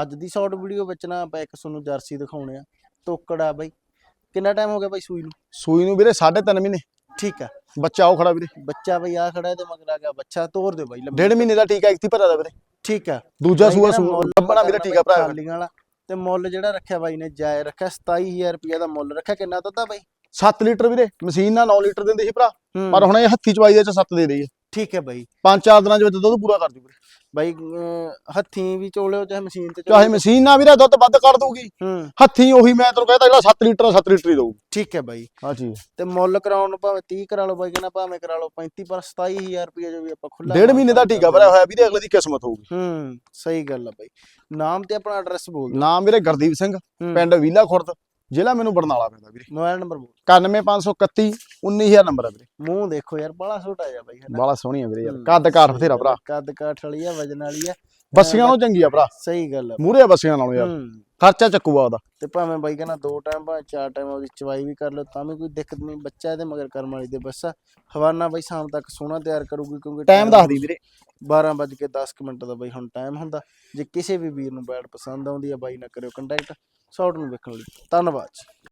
ਅੱਜ ਦੀ short video ਵਿੱਚ ਨਾ ਆਪਾਂ ਇੱਕ ਤੁਹਾਨੂੰ ਜਰਸੀ ਦਿਖਾਉਣੇ ਆ। ਤੋਕੜ ਆ ਬਾਈ। ਕਿੰਨਾ ਟਾਈਮ ਹੋ ਗਿਆ ਬਾਈ ਸੂਈ ਨੂੰ? ਸੂਈ ਨੂੰ ਵੀਰੇ 3.5 ਮਹੀਨੇ। ਠੀਕ ਆ। ਬੱਚਾ ਉਹ ਖੜਾ ਵੀਰੇ। ਬੱਚਾ ਬਈ ਆ ਖੜਾ ਤੇ ਮਗਰ ਆ ਗਿਆ। ਬੱਚਾ ਤੋਰ ਦੇ ਬਾਈ। ਡੇਢ ਮਹੀਨੇ ਦਾ ਟੀਕਾ ਇੱਕ ਭਰਾ ਦਾ ਵੀਰੇ। ਠੀਕ ਆ। ਦੂਜਾ ਸੂਆ ਕਹਿੰਦਾ ਸੂ ਮੁੱਲ ਲੱਭਣਾ ਵੀਰੇ ਟੀਕਾ ਭਰਾ। ਵਾਲਾ ਤੇ ਮੁੱਲ ਜਿਹੜਾ ਰੱਖਿਆ ਬਾਈ ਨੇ ਜਾਇ ਰੱਖਿਆ 27000 ਰੁਪਇਆ ਦਾ ਮੁੱਲ ਰੱਖਿਆ। ਕਿੰਨਾ ਦਿੱਤਾ ਬਾਈ? 7 ਲੀਟਰ ਵੀਰੇ। ਮਸ਼ੀਨ ਨਾਲ 9 ਲੀਟਰ ਦਿੰਦੀ ਸੀ ਭਰਾ। ਪਰ ਹੁਣ ਇਹ ਹੱਥੀ ਚਵਾਈ ਦੇ ਚ 7 ਦੇ ਰਹੀ ਹੈ ਠੀਕ ਹੈ ਬਾਈ। ਪੰਜ ਚਾਰ ਦਿਨਾਂ ਚ ਵਿੱਚ ਦੁੱਧ ਪੂਰਾ ਕਰ ਦੂ ਵੀਰੇ। ਬਾਈ ਹੱਥੀਂ ਵੀ ਚੋਲਿਓ ਚਾਹੇ ਮਸ਼ੀਨ ਤੇ ਚਾਹੇ। ਮਸ਼ੀਨ ਨਾਲ ਵੀਰੇ ਦੁੱਧ ਵੱਧ ਕਰ ਦੂਗੀ। ਹੂੰ। ਹੱਥੀ ਉਹੀ ਮੈਂ ਤੈਨੂੰ ਕਹਿੰਦਾ ਜਿਹੜਾ 7 ਲੀਟਰ 7 ਲੀਟਰ ਹੀ ਦਊਗੀ ਠੀਕ ਹੈ ਬਾਈ। ਹਾਂ ਜੀ। ਤੇ ਮੁੱਲ ਕਰਾਉਣ ਨੂੰ ਭਾਵੇਂ 30 ਕਰਾ ਲਓ ਬਾਈ ਕਹਿੰਦਾ ਭਾਵੇਂ ਕਰਾ ਲਓ 35 ਪਰ 27000 ਰੁਪਏ ਜੋ ਵੀ ਆਪਾਂ ਖੁੱਲਾ ਡੇਢ ਮਹੀਨੇ ਦਾ ਟੀਕਾ ਭਰਿਆ ਹੋਇਆ ਵੀਰੇ ਅਗਲੇ ਦੀ ਕਿਸਮਤ ਹੋਊਗੀ। ਹੂੰ ਸਹੀ ਗੱਲ ਆ ਬਾਈ। ਨਾਮ ਤੇ ਆਪਣਾ ਐਡਰੈਸ ਬੋਲ ਨਾਮ ਵੀਰੇ ਗੁਰਦੀਪ ਸਿੰਘ। ਪਿੰਡ ਵੀਲਾ ਖੁਰਦ। ਜ਼ਿਲ੍ਹਾ ਮੈਨੂੰ ਬਰਨਾਲਾ ਪੈਂਦਾ ਵੀਰੇ। ਮੋਬਾਈਲ ਨੰਬਰ ਬੋਲ। 91531 19000 ਨੰਬਰ ਹੈ ਵੀਰੇ। ਮੂੰਹ ਦੇਖੋ ਯਾਰ ਬੜਾ ਛੋਟਾ ਜਿਹਾ ਬਾਈ ਹਨਾ ਬਾਲਾ ਸੋਹਣੀ ਆ ਵੀਰੇ ਯਾਰ। ਹੂੰ, ਕੱਦ ਕਾਠ ਬਥੇਰਾ ਭਰਾ। ਕੱਦ ਕਾਠ ਵਾਲੀ ਆ ਵਜਨ ਵਾਲੀ ਆ। ਬੱਸੀਆਂ ਨਾਲੋਂ ਚੰਗੀ ਆ ਭਰਾ। ਸਹੀ ਗੱਲ ਆ। ਮੂਰੇ ਬੱਸੀਆਂ ਨਾਲੋਂ ਯਾਰ। ਹੂੰ। ਖਰਚਾ ਚੱਕੂਗਾ ਉਹਦਾ ਤੇ ਭਾਵੇਂ ਬਾਈ ਕਹਿੰਦਾ ਦੋ ਟਾਈਮ ਭਾਵੇਂ ਚਾਰ ਟਾਈਮ ਉਹਦੀ ਚਵਾਈ ਵੀ ਕਰ ਲਓ ਤਾਂ ਵੀ ਕੋਈ ਦਿੱਕਤ ਨਹੀਂ। ਬੱਚਾ ਇਹਦੇ ਮਗਰ ਕਰਮ ਵਾਲੀ ਦੇ ਬੱਸ ਆ। ਹਵਾਨਾ ਬਾਈ ਸ਼ਾਮ ਤੱਕ ਸੋਹਣਾ ਤਿਆਰ ਕਰੂਗੀ ਕਿਉਂਕਿ ਟਾਈਮ ਦੱਸਦੀ ਵੀਰੇ। 12 ਵੱਜ ਕੇ 10 ਕੁ ਮਿੰਟ ਦਾ ਬਾਈ ਹੁਣ ਟਾਈਮ ਹੁੰਦਾ। ਜੇ ਕਿਸੇ ਵੀ ਵੀਰ ਨੂੰ ਬੈਡ ਪਸੰਦ ਆਉਂਦੀ ਆ ਬਾਈ ਨਾਲ ਕਰਿਓ ਕੰਟੈਕਟ ਸ਼ਾਰਟ ਨੂੰ ਵੇਖਣ ਲਈ। ਧੰਨਵਾਦ। ਜੀ